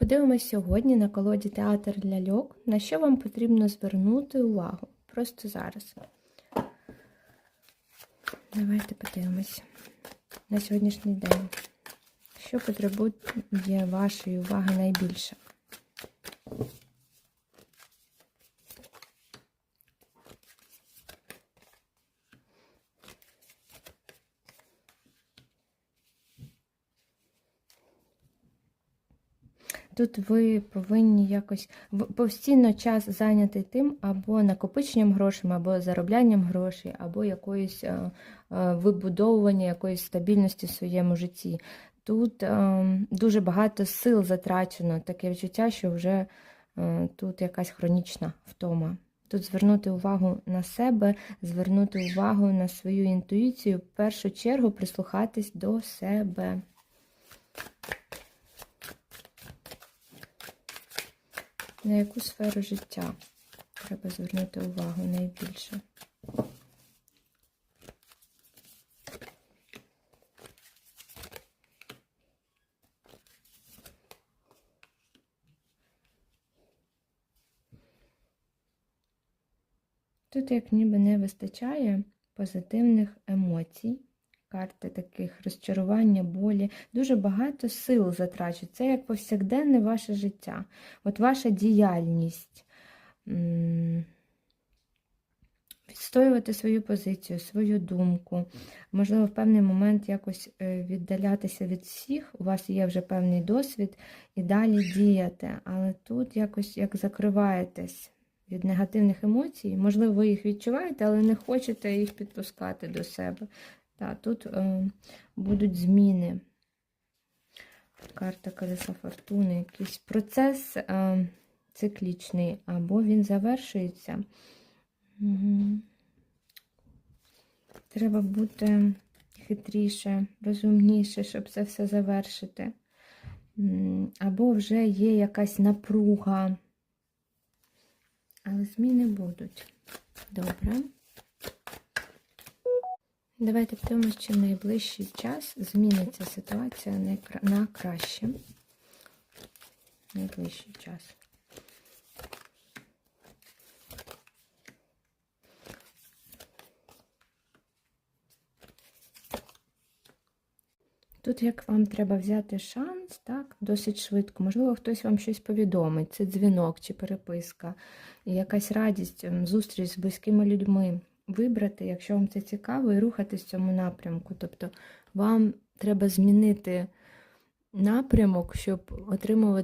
Подивимось сьогодні на колоді театр ляльок, на що вам потрібно звернути увагу. Просто зараз. Давайте подивимось на сьогоднішній день. Що потребує вашої уваги найбільше? Тут ви повинні якось постійно час зайнятий тим або накопиченням грошей, або зароблянням грошей, або якоюсь е, е, вибудовування якоїсь стабільності в своєму житті. Тут е, дуже багато сил затрачено, таке відчуття, що вже тут якась хронічна втома. Тут звернути увагу на себе, звернути увагу на свою інтуїцію, в першу чергу прислухатись до себе. На яку сферу життя треба звернути увагу найбільше? Тут як ніби не вистачає позитивних емоцій, карти таких розчарування, болі. Дуже багато сил затрачують. Це як повсякденне ваше життя. От ваша діяльність. Відстоювати свою позицію, свою думку, можливо, в певний момент якось е, віддалятися від всіх, у вас є вже певний досвід, і далі діяти. Але тут якось як закриваєтесь від негативних емоцій. Можливо, ви їх відчуваєте, але не хочете їх підпускати до себе. Так, тут е, будуть зміни. Карта колеса фортуни, якийсь процес е, циклічний, або він завершується. Угу. Треба бути хитріше, розумніше, щоб це все завершити. Або вже є якась напруга. Але зміни будуть. Добре. Давайте подивимося, чи в найближчий час зміниться ситуація на краще. Найближчий час. Тут як вам треба взяти шанс, так, досить швидко. Можливо, хтось вам щось повідомить, це дзвінок чи переписка, якась радість, зустріч з близькими людьми. Вибрати, якщо вам це цікаво, і рухатись в цьому напрямку. Тобто вам треба змінити напрямок, щоб отримувати